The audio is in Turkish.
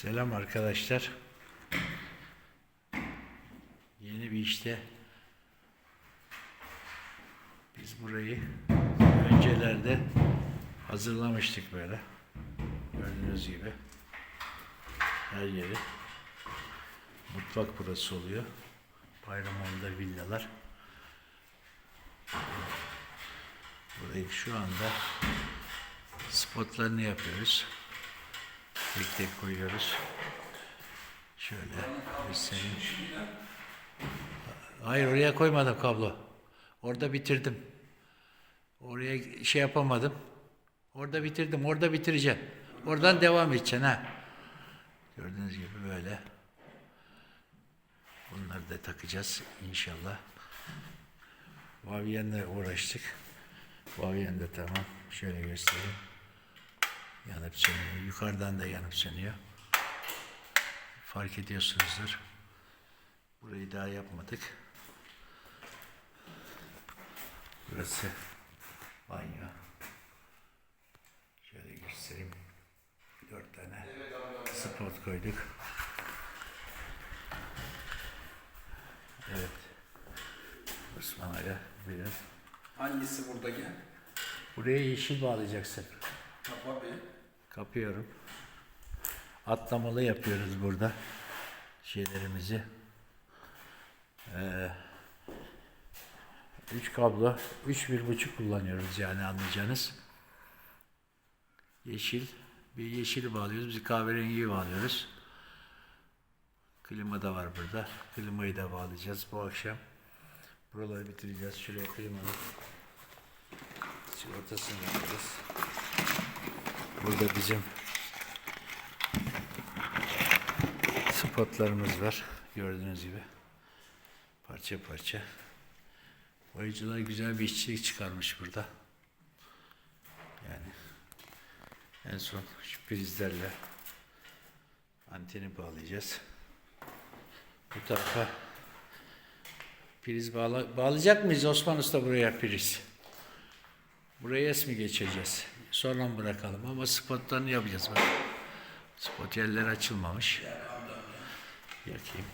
Selam arkadaşlar. Yeni bir işte biz burayı öncelerde hazırlamıştık böyle. Gördüğünüz gibi her yeri mutfak burası oluyor. Bayramoğlu'da villalar. Burayı şu anda spotlarını yapıyoruz. Tek tek koyuyoruz. Şöyle göstereyim. Hayır oraya koymadım kablo. Orada bitirdim. Oraya şey yapamadım. Orada bitirdim. Orada bitireceğim. Oradan devam edeceksin ha. Gördüğünüz gibi böyle. Bunları da takacağız inşallah. Vavyenle uğraştık. Vavyen de tamam. Şöyle göstereyim. Yanıp sönüyor. Yukarıdan da yanıp sönüyor. Fark ediyorsunuzdur. Burayı daha yapmadık. Burası banyo. Şöyle göstereyim. Dört tane spot koyduk. Evet. Osman Aga bilir. Hangisi buradaki? Buraya yeşil bağlayacaksın. Kafa bir. Kapıyorum. Atlamalı yapıyoruz burada şeylerimizi. Ee, üç kablo, üç bir buçuk kullanıyoruz yani anlayacağınız. Yeşil, bir yeşili bağlıyoruz, bir kahverengiyi bağlıyoruz. Klima da var burada. Klimayı da bağlayacağız bu akşam. Buraları bitireceğiz. Şuraya klimanın sigortasını yapacağız. Burada bizim spotlarımız var. Gördüğünüz gibi. Parça parça. Boyacılar güzel bir işçilik çıkarmış burada. Yani en son şu prizlerle anteni bağlayacağız. Bu tarafa priz bağla bağlayacak mıyız Osman Usta buraya priz? Buraya es mi geçeceğiz? Sonra mı bırakalım ama spotlarını yapacağız. Spot yerler açılmamış. Yakayım.